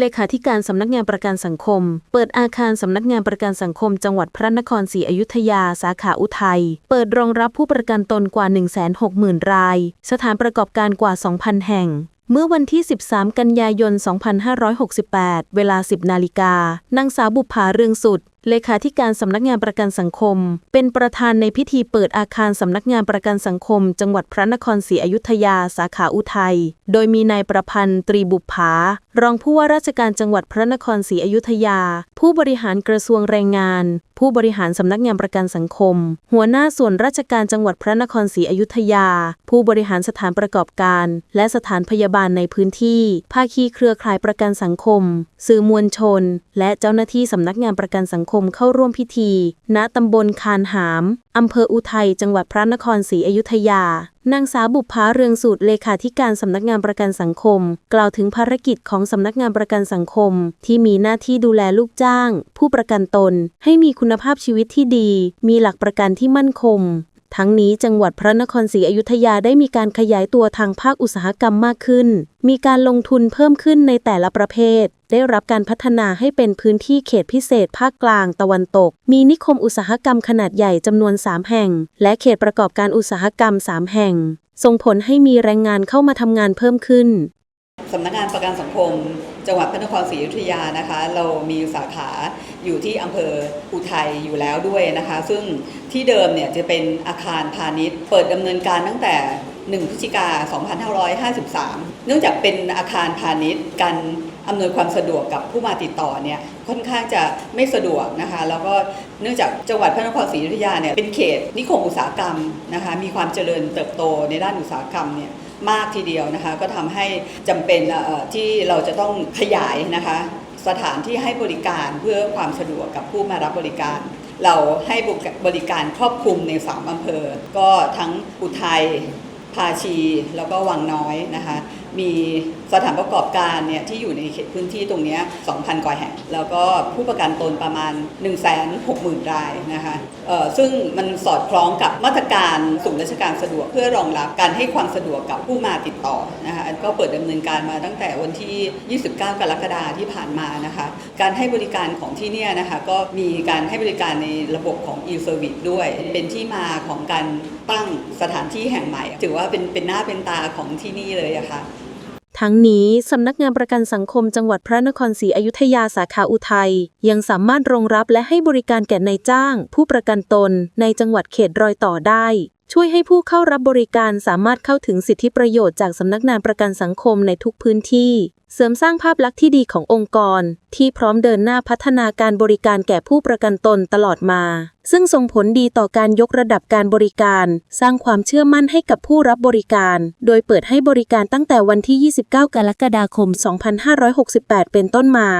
เลขาธิการสำนักงานประกันสังคม เปิดอาคารสำนักงานประกันสังคม จังหวัดพระนครศรีอยุธยา สาขาอุทัย เปิดรองรับผู้ประกันตนกว่า 160,000 ราย สถานประกอบการกว่า 2,000 แห่งเมื่อวันที่ 13 กันยายน 2568 เวลา 10 นาฬิกา นางสาวบุภาเรืองสุด เลขาธิการสำนักงานประกันสังคม เป็นประธานในพิธีเปิดอาคารสำนักงานประกันสังคม จังหวัดพระนครศรีอยุธยา สาขาอุทัย โดยมีนายประพันธ์ตรีบุภารองผู้ว่าราชการจังหวัดพระนครศรีอยุธยา ผู้บริหารกระทรวงแรงงาน ผู้บริหารสำนักงานประกันสังคม หัวหน้าส่วนราชการจังหวัดพระนครศรีอยุธยา ผู้บริหารสถานประกอบการ และสถานพยาบาลในพื้นที่ ภาคีเครือข่ายประกันสังคม สื่อมวลชน และเจ้าหน้าที่สำนักงานประกันสังคมเข้าร่วมพิธี ณตำบลคานหาม อำเภออุทัย จังหวัดพระนครศรีอยุธยา นางสาวบุพภาเรืองสูตรเลขาธิการสำนักงานประกันสังคม กล่าวถึงภารกิจของสำนักงานประกันสังคม ที่มีหน้าที่ดูแลลูกจ้าง ผู้ประกันตน ให้มีคุณภาพชีวิตที่ดี มีหลักประกันที่มั่นคง ทั้งนี้จังหวัดพระนครศรีอยุธยาได้มีการขยายตัวทางภาคอุตสาหกรรมมากขึ้น มีการลงทุนเพิ่มขึ้นในแต่ละประเภท ได้รับการพัฒนาให้เป็นพื้นที่เขตพิเศษภาคกลางตะวันตก มีนิคมอุตสาหกรรมขนาดใหญ่จำนวน 3 แห่ง และเขตประกอบการอุตสาหกรรม 3 แห่ง ส่งผลให้มีแรงงานเข้ามาทำงานเพิ่มขึ้นสำนักงานประกันสังคม จังหวัดพระนครศรีอยุธยานะคะ เรามีสาขาอยู่ที่อำเภออุทัยอยู่แล้วด้วยนะคะ ซึ่งที่เดิมเนี่ยจะเป็นอาคารพาณิชย์ เปิดดำเนินการตั้งแต่1พฤศจิกา2553 เนื่องจากเป็นอาคารพาณิชย์การอำนวยความสะดวกกับผู้มาติดต่อเนี่ยค่อนข้างจะไม่สะดวกนะคะ แล้วก็เนื่องจากจังหวัดพระนครศรีอยุธยาเนี่ยเป็นเขตนิคมอุตสาหกรรมนะคะมีความเจริญเติบโตในด้านอุตสาหกรรมเนี่ย มากทีเดียวนะคะ ก็ทำให้จำเป็นที่เราจะต้องขยายนะคะสถานที่ให้บริการเพื่อความสะดวกกับผู้มารับบริการ เราให้บริการครอบคลุมใน 3 อำเภอ ก็ทั้งอุทัย ภาชีแล้วก็วังน้อยนะคะมีสถานประกอบการเนี่ยที่อยู่ในเขตพื้นที่ตรงนี้ 2,000 กว่าแห่ง แล้วก็ผู้ประกันตนประมาณ 160,000 รายนะคะซึ่งมันสอดคล้องกับมาตรการศูนย์ราชการสะดวกเพื่อรองรับการให้ความสะดวกกับผู้มาติดต่อนะคะก็เปิดดำเนินการมาตั้งแต่วันที่ 29 กรกฎาคมที่ผ่านมานะคะการให้บริการของที่เนี่ยนะคะก็มีการให้บริการในระบบของ e-service ด้วย เป็นที่มาของการตั้งสถานที่แห่งใหม่ถือว่าเป็นเป็นหน้าเป็นตาของที่นี่เลยอะค่ะทั้งนี้ สำนักงานประกันสังคมจังหวัดพระนครศรีอยุธยาสาขาอุทัย ยังสามารถรองรับและให้บริการแก่นายจ้าง ผู้ประกันตนในจังหวัดเขตรอยต่อได้ ช่วยให้ผู้เข้ารับบริการสามารถเข้าถึงสิทธิประโยชน์จากสำนักงานประกันสังคมในทุกพื้นที่ เสริมสร้างภาพลักษณ์ที่ดีขององค์กร ที่พร้อมเดินหน้าพัฒนาการบริการแก่ผู้ประกันตนตลอดมา ซึ่งส่งผลดีต่อการยกระดับการบริการ สร้างความเชื่อมั่นให้กับผู้รับบริการ โดยเปิดให้บริการตั้งแต่วันที่ 29 กรกฎาคม 2568 เป็นต้นมา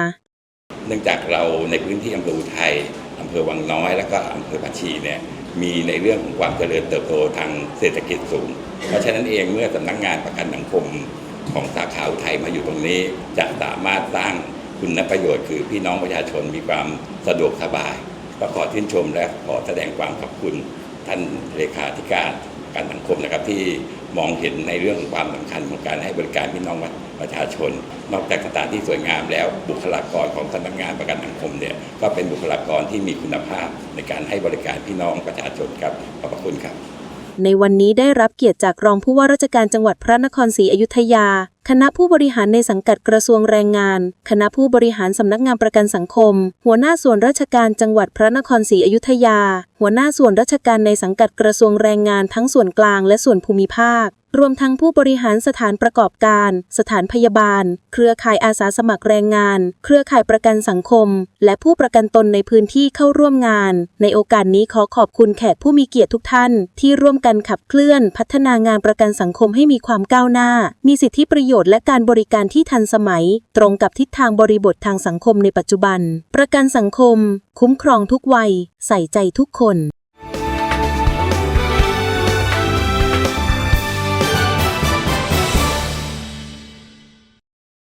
เนื่องจากเราในพื้นที่อำเภออุทัยอำเภอวังน้อย แล้วก็อำเภอปัชีเนี่ย มีในเรื่องของความเจริญเติบโตทางเศรษฐกิจสูง เพราะฉะนั้นเองเมื่อสำนักงานประกันสังคมของสาขาไทยมาอยู่ตรงนี้ จะสามารถสร้างคุณประโยชน์ คือพี่น้องประชาชนมีความสะดวกสบายก็ขอชื่นชมและขอแสดงความขอบคุณท่านเลขาธิการการสังคมนะครับที่ มองเห็นในเรื่องของความสำคัญของการให้บริการพี่น้องประชาชน นอกจากสถานที่สวยงามแล้วบุคลากรของสำนักงานประกันสังคมเนี่ยก็เป็นบุคลากรที่มีคุณภาพในการให้บริการพี่น้องประชาชนครับขอบพระคุณครับในวันนี้ได้รับเกียรติจากรองผู้ว่าราชการจังหวัดพระนครศรีอยุธยา คณะผู้บริหารในสังกัดกระทรวงแรงงาน คณะผู้บริหารสำนักงานประกันสังคม หัวหน้าส่วนราชการจังหวัดพระนครศรีอยุธยา หัวหน้าส่วนราชการในสังกัดกระทรวงแรงงานทั้งส่วนกลางและส่วนภูมิภาค รวมทั้งผู้บริหารสถานประกอบการ สถานพยาบาล เครือข่ายอาสาสมัครแรงงาน เครือข่ายประกันสังคม และผู้ประกันตนในพื้นที่เข้าร่วมงาน ในโอกาสนี้ขอขอบคุณแขกผู้มีเกียรติทุกท่าน ที่ร่วมกันขับเคลื่อน พัฒนางานประกันสังคมให้มีความก้าวหน้า มีสิทธิประโยชน์และการบริการที่ทันสมัย ตรงกับทิศทางบริบททางสังคมในปัจจุบัน ประกันสังคม คุ้มครองทุกวัย ใส่ใจทุกคน